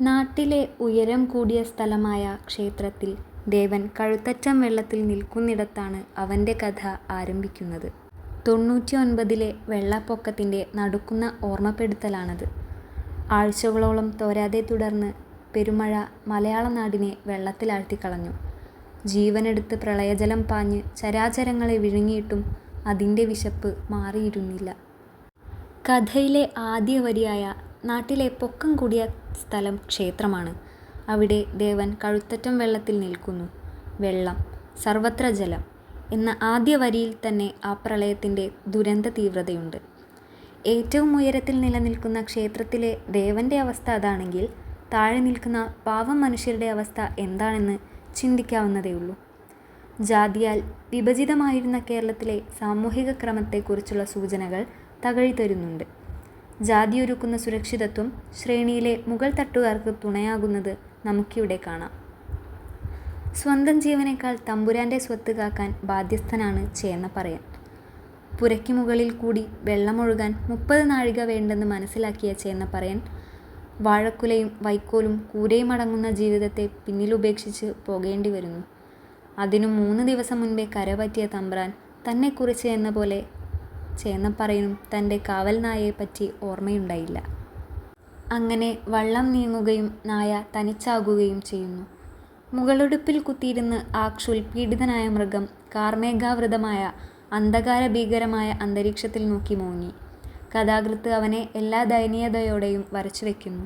നാട്ടിലെ ഉയരം കൂടിയ സ്ഥലമായ ക്ഷേത്രത്തിൽ ദേവൻ കഴുത്തറ്റം വെള്ളത്തിൽ നിൽക്കുന്നിടത്താണ് അവന്റെ കഥ ആരംഭിക്കുന്നത്. തൊണ്ണൂറ്റിയൊൻപതിലെ വെള്ളപ്പൊക്കത്തിന്റെ നടുക്കുന്ന ഓർമ്മപ്പെടുത്തലാണത്. ആഴ്ചകളോളം തോരാതെ തുടർന്ന് പെരുമഴ മലയാള നാടിനെ വെള്ളത്തിലാഴ്ത്തിക്കളഞ്ഞു. ജീവനെടുത്ത് പ്രളയജലം പാഞ്ഞ് ചരാചരങ്ങളെ വിഴുങ്ങിയിട്ടും അതിന്റെ വിശപ്പ് മാറിയിരുന്നില്ല. കഥയിലെ ആദ്യവരിയായ നാട്ടിലെ പൊക്കം കൂടിയ സ്ഥലം ക്ഷേത്രമാണ്. അവിടെ ദേവൻ കഴുത്തറ്റം വെള്ളത്തിൽ നിൽക്കുന്നു. വെള്ളം, സർവത്ര ജലം എന്ന ആദ്യ വരിയിൽ തന്നെ ആ പ്രളയത്തിന്റെ ദുരന്ത തീവ്രതയുണ്ട് ഏറ്റവും ഉയരത്തിൽ നിലനിൽക്കുന്ന ക്ഷേത്രത്തിലെ ദേവന്റെ അവസ്ഥ അതാണെങ്കിൽ താഴെ നിൽക്കുന്ന പാവം മനുഷ്യരുടെ അവസ്ഥ എന്താണെന്ന് ചിന്തിക്കാവുന്നതേയുള്ളൂ. ജാതിയാൽ വിഭജിതമായിരുന്ന കേരളത്തിലെ സാമൂഹിക ക്രമത്തെക്കുറിച്ചുള്ള സൂചനകൾ തകഴിതരുന്നുണ്ട്. ജാതിയൊരുക്കുന്ന സുരക്ഷിതത്വം ശ്രേണിയിലെ മുഗൾ തട്ടുകാർക്ക് തുണയാകുന്നത് നമുക്കിവിടെ കാണാം. സ്വന്തം ജീവനേക്കാൾ തമ്പുരാന്റെ സ്വത്ത് കാക്കാൻ ബാധ്യസ്ഥനാണ് ചേന്നപ്പറയൻ. പുരയ്ക്ക് മുകളിൽ കൂടി വെള്ളമൊഴുകാൻ മുപ്പത് നാഴിക വേണ്ടെന്ന് മനസ്സിലാക്കിയ ചേന്നപ്പറയൻ വാഴക്കുലയും വൈക്കോലും കൂരയും അടങ്ങുന്ന ജീവിതത്തെ പിന്നിലുപേക്ഷിച്ച് പോകേണ്ടി വരുന്നു അതിനു മൂന്ന് ദിവസം മുൻപേ കരപറ്റിയ തമ്പ്രാൻ തന്നെക്കുറിച്ച് എന്നപോലെ ചേന്നപ്പറയനും തന്റെ കാവൽ കാവൽനായയെപ്പറ്റി ഓർമ്മയുണ്ടായില്ല. അങ്ങനെ വള്ളം നീങ്ങുകയും നായ തനിച്ചാകുകയും ചെയ്യുന്നു. മുകളൊടുപ്പിൽ കുത്തിയിരുന്ന് ആ ക്ഷുൽപീഡിതനായ മൃഗം കാർമേഘാവൃതമായ അന്ധകാര ഭീകരമായ അന്തരീക്ഷത്തിൽ നോക്കി മൂങ്ങി കഥാകൃത്ത് അവനെ എല്ലാ ദയനീയതയോടെയും വരച്ചു വയ്ക്കുന്നു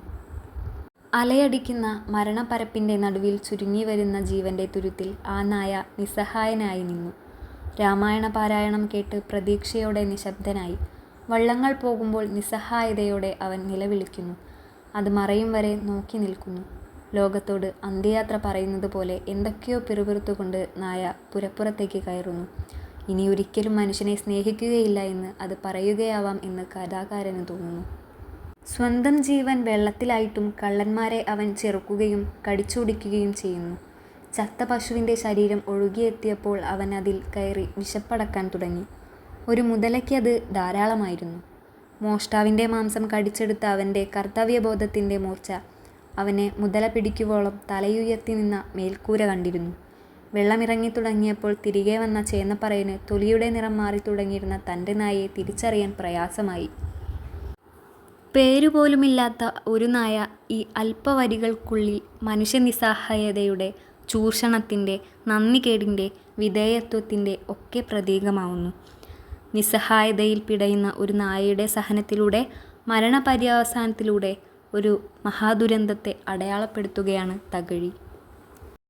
അലയടിക്കുന്ന മരണപ്പരപ്പിന്റെ നടുവിൽ ചുരുങ്ങി വരുന്ന ജീവന്റെ തുരുത്തിൽ ആ നായ നിസ്സഹായനായി നിന്നു. രാമായണപാരായണം കേട്ട് പ്രതീക്ഷയോടെ നിശബ്ദനായി വള്ളങ്ങൾ പോകുമ്പോൾ നിസ്സഹായതയോടെ അവൻ നിലവിളിക്കുന്നു. അത് മറയും വരെ നോക്കി നിൽക്കുന്നു ലോകത്തോട് അന്ത്യയാത്ര പറയുന്നത് പോലെ എന്തൊക്കെയോ പിറുപിറുത്തുകൊണ്ട് നായ പുരപ്പുറത്തേക്ക് കയറുന്നു. ഇനി ഒരിക്കലും മനുഷ്യനെ സ്നേഹിക്കുകയില്ല എന്ന് അത് പറയുകയാവാം എന്ന് കഥാകാരന് തോന്നുന്നു. സ്വന്തം ജീവൻ വെള്ളത്തിലായിട്ടും കള്ളന്മാരെ അവൻ ചെറുക്കുകയും കടിച്ചുടിക്കുകയും ചെയ്യുന്നു. ചത്ത പശുവിന്റെ ശരീരം ഒഴുകിയെത്തിയപ്പോൾ അവൻ അതിൽ കയറി വിശപ്പടക്കാൻ തുടങ്ങി. ഒരു മുതലയ്ക്ക് അത് ധാരാളമായിരുന്നു. മോഷ്ടാവിന്റെ മാംസം കടിച്ചെടുത്ത അവന്റെ കർത്തവ്യബോധത്തിന്റെ മൂർച്ച അവനെ മുതല പിടിക്കുവോളം തലയുയർത്തി നിന്ന മേൽക്കൂര കണ്ടിരുന്നു. വെള്ളമിറങ്ങി തുടങ്ങിയപ്പോൾ തിരികെ വന്ന ചേന്നപ്പറയന് തൊലിയുടെ നിറം മാറി തുടങ്ങിയിരുന്ന തന്റെ നായയെ തിരിച്ചറിയാൻ പ്രയാസമായി. പേരുപോലുമില്ലാത്ത ഒരു നായ ഈ അല്പവരികൾക്കുള്ളിൽ മനുഷ്യനിസ്സഹായതയുടെ, ചൂഷണത്തിന്റെ, നന്ദികേടിന്റെ, വിധേയത്വത്തിന്റെ ഒക്കെ പ്രതീകമാവുന്നു. നിസ്സഹായതയിൽ പിടയുന്ന ഒരു നായയുടെ സഹനത്തിലൂടെ, മരണപര്യവസാനത്തിലൂടെ ഒരു മഹാദുരന്തത്തെ അടയാളപ്പെടുത്തുകയാണ് തകഴി.